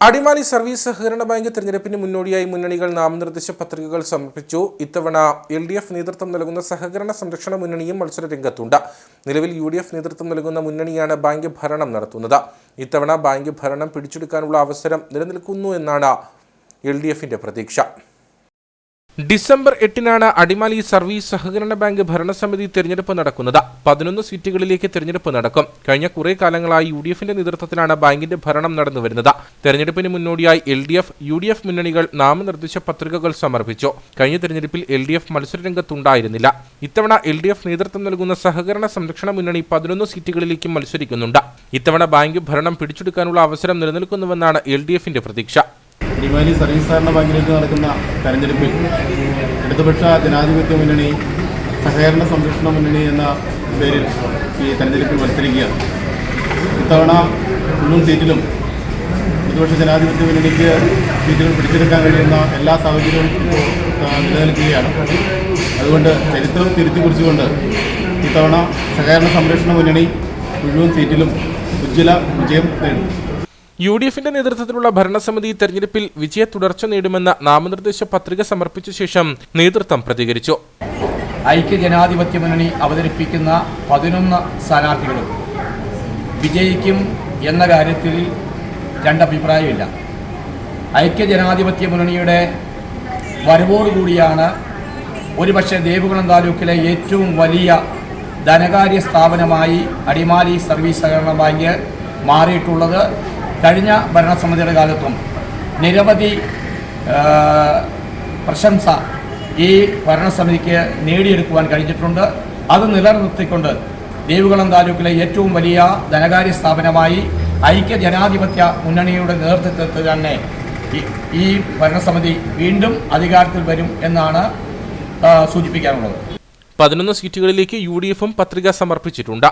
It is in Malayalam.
അടിമാലി സർവീസ് സഹകരണ ബാങ്ക് തെരഞ്ഞെടുപ്പിന് മുന്നോടിയായി മുന്നണികൾ നാമനിർദ്ദേശ പത്രികകൾ സമർപ്പിച്ചു. ഇത്തവണ എൽ ഡി എഫ് നേതൃത്വം നൽകുന്ന സഹകരണ സംരക്ഷണ മുന്നണിയും മത്സര രംഗത്തുണ്ട് നിലവിൽ യു ഡി എഫ് നേതൃത്വം നൽകുന്ന മുന്നണിയാണ് ബാങ്ക് ഭരണം നടത്തുന്നത്. ഇത്തവണ ബാങ്ക് ഭരണം പിടിച്ചെടുക്കാനുള്ള അവസരം നിലനിൽക്കുന്നു എന്നാണ് എൽ ഡി എഫിന്റെ പ്രതീക്ഷ. ഡിസംബർ എട്ടിനാണ് അടിമാലി സർവീസ് സഹകരണ ബാങ്ക് ഭരണസമിതി തെരഞ്ഞെടുപ്പ് നടക്കുന്നത്. പതിനൊന്ന് സീറ്റുകളിലേക്ക് തെരഞ്ഞെടുപ്പ് നടക്കും. കഴിഞ്ഞ കുറെ കാലങ്ങളായി യു ഡി എഫിന്റെ നേതൃത്വത്തിലാണ് ബാങ്കിന്റെ ഭരണം നടന്നു വരുന്നത്. തെരഞ്ഞെടുപ്പിന് മുന്നോടിയായി L D F U D F മുന്നണികൾ നാമനിർദ്ദേശ പത്രികകൾ സമർപ്പിച്ചു. കഴിഞ്ഞ തെരഞ്ഞെടുപ്പിൽ എൽ ഡി എഫ് മത്സരരംഗത്തുണ്ടായിരുന്നില്ല. ഇത്തവണ എൽ ഡി എഫ് നേതൃത്വം നൽകുന്ന സഹകരണ സംരക്ഷണ മുന്നണി പതിനൊന്ന് സീറ്റുകളിലേക്കും മത്സരിക്കുന്നുണ്ട്. ഇത്തവണ ബാങ്ക് ഭരണം പിടിച്ചെടുക്കാനുള്ള അവസരം നിലനിൽക്കുന്നുവെന്നാണ് എൽ ഡി എഫിന്റെ പ്രതീക്ഷ. അടിമാലി സർവീസ് സഹകരണ ബാങ്കിലേക്ക് നടക്കുന്ന തെരഞ്ഞെടുപ്പിൽ ഇടതുപക്ഷ ജനാധിപത്യ മുന്നണി സഹകരണ സംരക്ഷണ മുന്നണി എന്ന പേരിൽ ഈ തെരഞ്ഞെടുപ്പിൽ മത്സരിക്കുകയാണ്. ഇത്തവണ മുഴുവൻ സീറ്റിലും ഇടതുപക്ഷ ജനാധിപത്യ മുന്നണിക്ക് സീറ്റുകൾ പിടിച്ചെടുക്കാൻ കഴിയുന്ന എല്ലാ സാഹചര്യവും നിലനിൽക്കുകയാണ്. അതുകൊണ്ട് ചരിത്രം തിരുത്തി കുറിച്ചുകൊണ്ട് ഇത്തവണ സഹകരണ സംരക്ഷണ മുന്നണി മുഴുവൻ സീറ്റിലും ഉജ്ജ്വല വിജയം നേടും. യു ഡി എഫിന്റെ നേതൃത്വത്തിലുള്ള ഭരണസമിതി തെരഞ്ഞെടുപ്പിൽ വിജയ തുടർച്ച നേടുമെന്ന നാമനിർദ്ദേശ പത്രിക സമർപ്പിച്ച ശേഷം നേതൃത്വം പ്രതികരിച്ചു. ഐക്യ ജനാധിപത്യ മുന്നണി അവതരിപ്പിക്കുന്ന പതിനൊന്ന് സ്ഥാനാർത്ഥികളും വിജയിക്കും എന്ന കാര്യത്തിൽ രണ്ടഭിപ്രായമില്ല. ഐക്യ ജനാധിപത്യ മുന്നണിയുടെ വരവോടുകൂടിയാണ് ഒരുപക്ഷെ ദേവുകുളം താലൂക്കിലെ ഏറ്റവും വലിയ ധനകാര്യ സ്ഥാപനമായി അടിമാലി സർവീസ് സഹകരണ ബാങ്ക് മാറിയിട്ടുള്ളത്. കഴിഞ്ഞ ഭരണസമിതിയുടെ കാലത്തും നിരവധി പ്രശംസ ഈ ഭരണസമിതിക്ക് നേടിയെടുക്കുവാൻ കഴിഞ്ഞിട്ടുണ്ട്. അത് നിലനിർത്തിക്കൊണ്ട് ദേവികുളം താലൂക്കിലെ ഏറ്റവും വലിയ ധനകാര്യ സ്ഥാപനമായി ഐക്യ ജനാധിപത്യ മുന്നണിയുടെ നേതൃത്വത്തിൽ തന്നെ ഈ- ഭരണസമിതി വീണ്ടും അധികാരത്തിൽ വരും എന്നാണ് സൂചിപ്പിക്കാനുള്ളത്. പതിനൊന്ന് സീറ്റുകളിലേക്ക് യു ഡി എഫും പത്രിക സമർപ്പിച്ചിട്ടുണ്ട്.